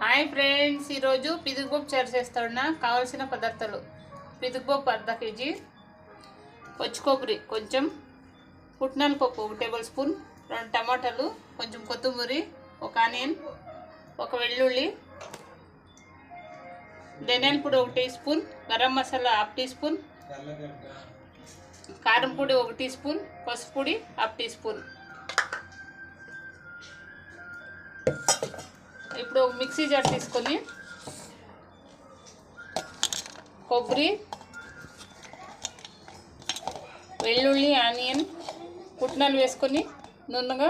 Hi friends ఈరోజు పిదుగుపప్పు చేరు చేస్తాడున్న కావాల్సిన పదార్థాలు. పిదుగుపప్పు అర్ధ కేజీ. పచ్చి కొబ్బరి కొంచెం. పుట్నాల పప్పు ఒక టేబుల్ స్పూన్. రెండు టమాటాలు కొంచెం కొత్తిమీర ఒక ఆనియన్ ఒక వెల్లుల్లి. ధనియాల పొడి ఒక teaspoon. Garam masala half teaspoon. కారం పొడి ఒక టీ స్పూన్. పసుపు పొడి హాఫ్ టీ స్పూన్. ఇప్పుడు మిక్సీ జార్ తీసుకొని కొబ్బరి వెల్లుల్లి ఆనియన్ పుట్నాలు వేసుకొని నున్నగా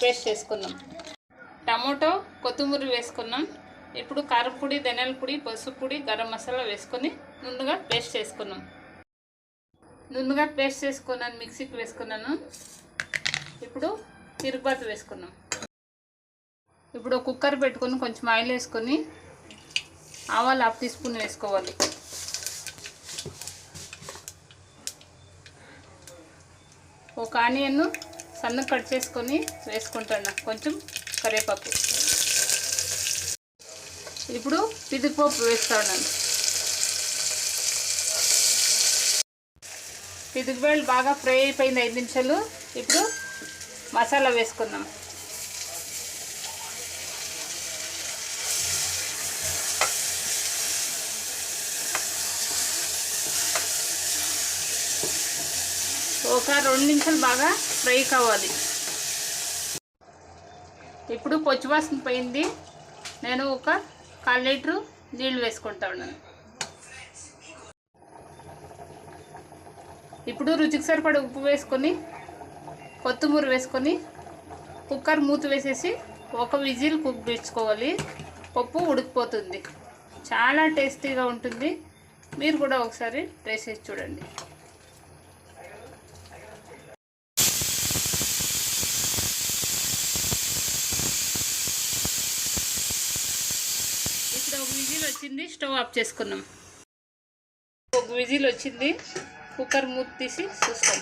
పేస్ట్ చేసుకున్నాం. టమాటో కొత్తిమీర వేసుకున్నాం. ఇప్పుడు కారం పొడి ధనియాల పొడి పసుపు పొడి గరం మసాలా వేసుకొని నున్నగా పేస్ట్ చేసుకున్నాం. నున్నగా పేస్ట్ చేసుకున్నాను మిక్సీకి వేసుకున్నాను. ఇప్పుడు తిరుగుబాతు వేసుకున్నాం. ఇప్పుడు కుక్కర్ పెట్టుకొని కొంచెం ఆయిల్ వేసుకొని ఆవాలు హాఫ్ టీ స్పూన్ వేసుకోవాలి. ఒక ఆనియన్ సన్న కట్ చేసుకొని వేసుకుంటాను కొంచెం కరివేపాకు. ఇప్పుడు పిదిపప్పు వేస్తాను. పిదిపేళ్ళు బాగా ఫ్రై అయిపోయింది ఐదు నిమిషాలు. ఇప్పుడు మసాలా వేసుకుందాం. ఒక రెండు నిమిషాలు బాగా ఫ్రై కావాలి. ఇప్పుడు పొచ్చివాసన పోయింది. నేను ఒక కాల్ లీటరు నీళ్ళు వేసుకుంటా ఉన్నాను. ఇప్పుడు రుచికి సరిపడే ఉప్పు వేసుకొని కొత్తిమీర వేసుకొని కుక్కర్ మూత వేసేసి ఒక విజిల్ కుక్ పెంచుకోవాలి. పప్పు ఉడికిపోతుంది. చాలా టేస్టీగా ఉంటుంది. మీరు కూడా ఒకసారి ట్రై చేసి చూడండి. ఇప్పుడు ఒక విజిల్ వచ్చింది స్టవ్ ఆఫ్ చేసుకున్నాం. ఒక విజిల్ వచ్చింది కుక్కర్ మూత తీసి చూస్తాం.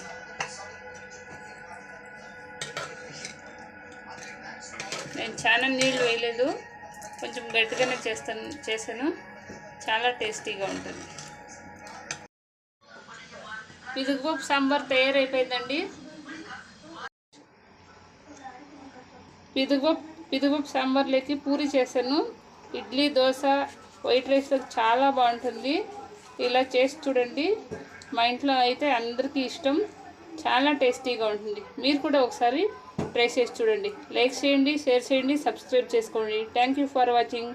నేను చాలా నీళ్ళు వేయలేదు కొంచెం గట్టిగానే చేస్తాను చేశాను. చాలా టేస్టీగా ఉంటుంది. పిదుగుపప్పు సాంబార్ తయారైపోయిందండి. పిదుగుపప్పు పిదుగుపప్పు సాంబార్లోకి పూరి చేశాను. ఇడ్లీ దోశ వైట్ రైస్లో చాలా బాగుంటుంది. ఇలా చేసి చూడండి. మా ఇంట్లో అయితే అందరికీ ఇష్టం. చాలా టేస్టీగా ఉంటుంది. మీరు కూడా ఒకసారి ట్రై చేసి చూడండి. లైక్ చేయండి షేర్ చేయండి సబ్స్క్రైబ్ చేసుకోండి. Thank you for watching.